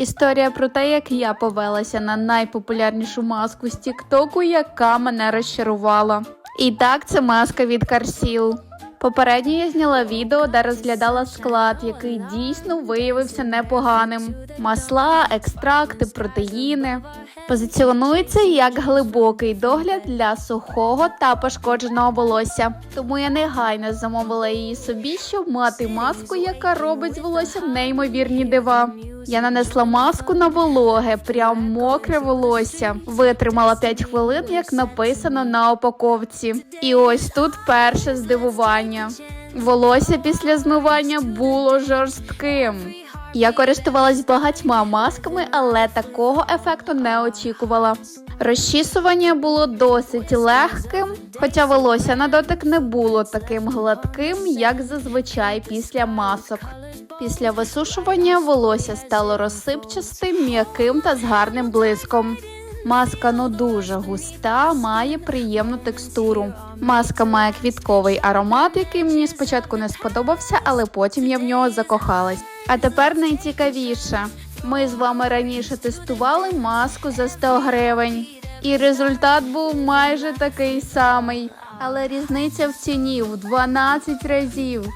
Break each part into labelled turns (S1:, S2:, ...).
S1: Історія про те, як я повелася на найпопулярнішу маску з Тіктоку, яка мене розчарувала. І так, це маска від Карсіл. Попередньо я зняла відео, де розглядала склад, який дійсно виявився непоганим: масла, екстракти, протеїни. Позиціонується як глибокий догляд для сухого та пошкодженого волосся. Тому я негайно замовила її собі, щоб мати маску, яка робить з волоссям неймовірні дива. Я нанесла маску на вологе, прям мокре волосся. Витримала 5 хвилин, як написано на упаковці. І ось тут перше здивування. Волосся після змивання було жорстким. Я користувалась багатьма масками, але такого ефекту не очікувала. Розчісування було досить легким, хоча волосся на дотик не було таким гладким, як зазвичай після масок. Після висушування волосся стало розсипчастим, м'яким та з гарним блиском. Маска ну дуже густа, має приємну текстуру. Маска має квітковий аромат, який мені спочатку не сподобався, але потім я в нього закохалась. А тепер найцікавіше. Ми з вами раніше тестували маску за 100 гривень, і результат був майже такий самий, але різниця в ціні в 12 разів.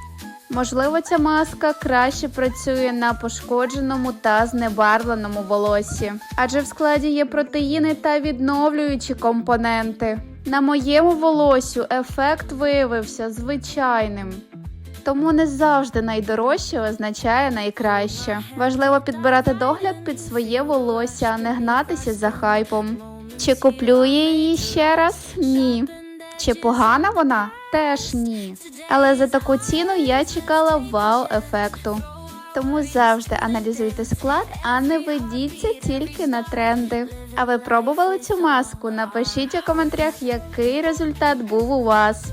S1: Можливо, ця маска краще працює на пошкодженому та знебарвленому волоссі, адже в складі є протеїни та відновлюючі компоненти. На моєму волосю ефект виявився звичайним. Тому не завжди найдорожче означає найкраще. Важливо підбирати догляд під своє волосся, а не гнатися за хайпом. Чи куплю я її ще раз? Ні. Чи погана вона? Теж ні. Але за таку ціну я чекала вау-ефекту. Тому завжди аналізуйте склад, а не ведіться тільки на тренди. А ви пробували цю маску? Напишіть у коментарях, який результат був у вас.